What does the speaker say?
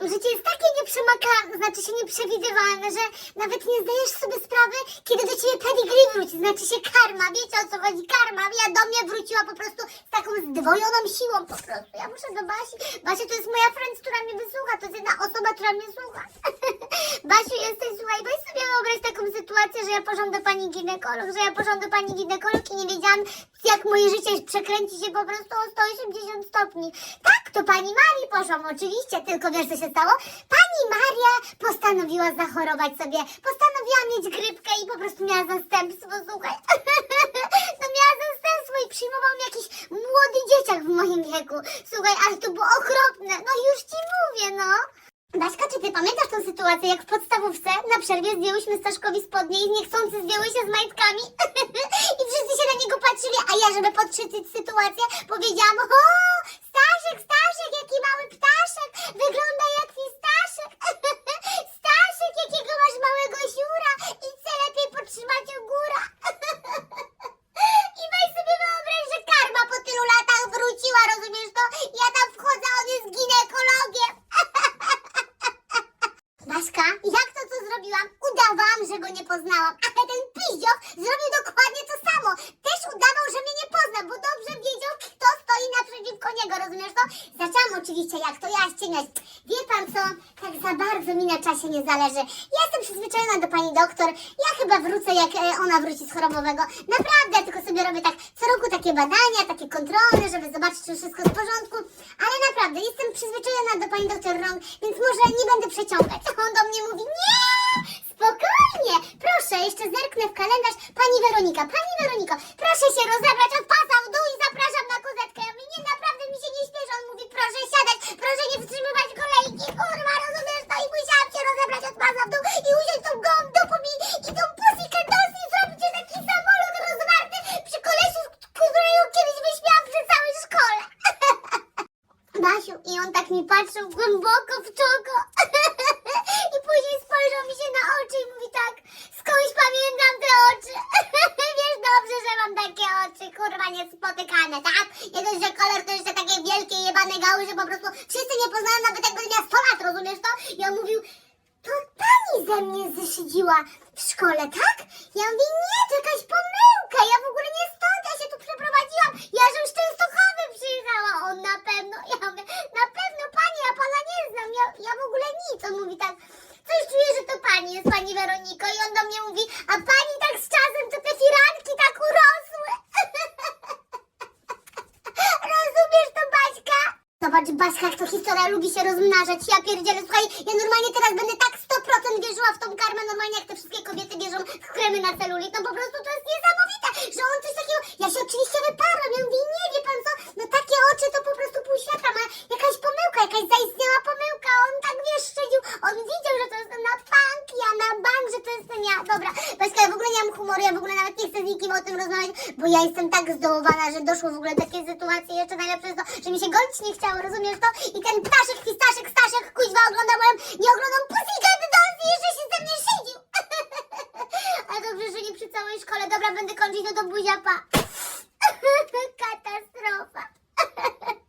Życie jest takie nieprzemaka, znaczy się nieprzewidywalne, że nawet nie zdajesz sobie sprawy, kiedy do ciebie pedigree wróci, znaczy się karma, wiecie o co chodzi, karma, ja do mnie wróciła po prostu z taką zdwojoną siłą po prostu, ja muszę do Basi, Basia to jest moja friend, która mnie wysłucha, to jest jedna osoba, która mnie słucha, Basiu jesteś, słuchaj, weź sobie wyobraź taką sytuację, że ja poszłam do pani ginekolog, że ja poszłam do pani ginekolog i nie wiedziałam, jak moje życie przekręci się po prostu o 180 stopni. Tak, to pani Marii poszłam, oczywiście, tylko wiesz co się stało? Pani Maria postanowiła zachorować sobie, postanowiła mieć grypkę i po prostu miała zastępstwo, słuchaj. No miała zastępstwo i przyjmował mnie jakiś młody dzieciak w moim wieku. Słuchaj, ale to było okropne, no już ci mówię, no. Baśka, czy ty pamiętasz tą sytuację, jak w podstawówce na przerwie zdjęłyśmy Staszkowi spodnie i niechcący zdjęły się z majtkami? I wszyscy się na niego patrzyli, a ja, żeby podkrzyczyć sytuację, powiedziałam, o, Staszek, Staszek, jaki mały ptaszek, wygląda jak fistaszek, Staszek, jakiego masz małego siura i chcę lepiej podtrzymać u góra. I weź sobie wyobraź, że karma po tylu latach wróciła, rozumiesz to? Ja tam wchodzę, a on jest ginekologiem. Baśka, jak to co zrobiłam? Udawałam, że go nie poznałam, ale ten pyździoch zrobił dokładnie to samo. Też udawał, że mnie nie pozna, bo dobrze wiedział, kto stoi naprzeciwko niego, rozumiesz to? Zaczęłam oczywiście, jak to ja ścieniać. Wie pan co? Tak za bardzo mi na czasie nie zależy. Ja jestem przyzwyczajona do pani doktor. Ja chyba wrócę, jak e, ona wróci z chorobowego. Naprawdę, ja tylko sobie robię tak co roku takie badania, takie kontrole, żeby zobaczyć, czy wszystko w porządku. Ale naprawdę, jestem przyzwyczajona do pani doktor rąk, więc może nie będę przeciągać. On do mnie mówi, nie! Spokojnie! Proszę, jeszcze zerknę w kalendarz. Pani Weronika, pani Weroniko, proszę się rozebrać od pasa i on tak mi patrzył głęboko w czoko. I później spojrzał mi się na oczy i mówi tak, skądś pamiętam te oczy. Wiesz dobrze, że mam takie oczy, kurwa, niespotykane, tak? Nie dość, że kolor to jeszcze takie wielkie, jebane gały, że po prostu wszyscy nie poznają nawet jak będę miała 100 lat, rozumiesz to? I on mówił, to pani ze mnie zeszydziła w szkole, tak? Ja mówię, nie, to jakaś pomyłka, ja w ogóle nie stąd, ja się tu przeprowadziłam, ja już Częstochowy przyjechała, on na pewno, ja mówię, na pewno pani, ja pana nie znam, ja, ja w ogóle nic, on mówi tak, coś czuję, że to pani jest pani Weroniko i on do mnie mówi, a pani tak z czasem to te firanki tak urosły. Rozumiesz to, Baśka? Zobacz, Baśka, jak to historia lubi się rozmnażać. Ja pierdzielę, słuchaj, ja normalnie teraz będę tak 100% wierzyła w tą karmę, normalnie jak te wszystkie kobiety wierzą w kremy na celulit. No po prostu to jest niesamowite, że on coś takiego... Ja się oczywiście wyparłam, ja mówię, nie, wie pan co, no takie oczy to po prostu pół świata ma. Jakaś pomyłka, jakaś zaistniała pomyłka, on tak, wiesz, szczedził, on widział, że to jest na bank, ja na bank, że to jestem ja. Dobra, Baśka, ja w ogóle nie mam humoru, ja w ogóle nawet nie chcę z nikim o tym rozmawiać, bo ja jestem tak zdołowana, że doszło w ogóle do takiej sytuacji. Jeszcze najlepsze jest to, że mi się golić nie chciało, rozumiesz to? I ten ptaszek, fistaszek, staszek, kuźwa oglądałem, nie oglądam Pussycat Dolls i jeszcze się ze mnie szydził. Ale dobrze, że nie przy całej szkole. Dobra, będę kończyć, no to buziapa. Katastrofa.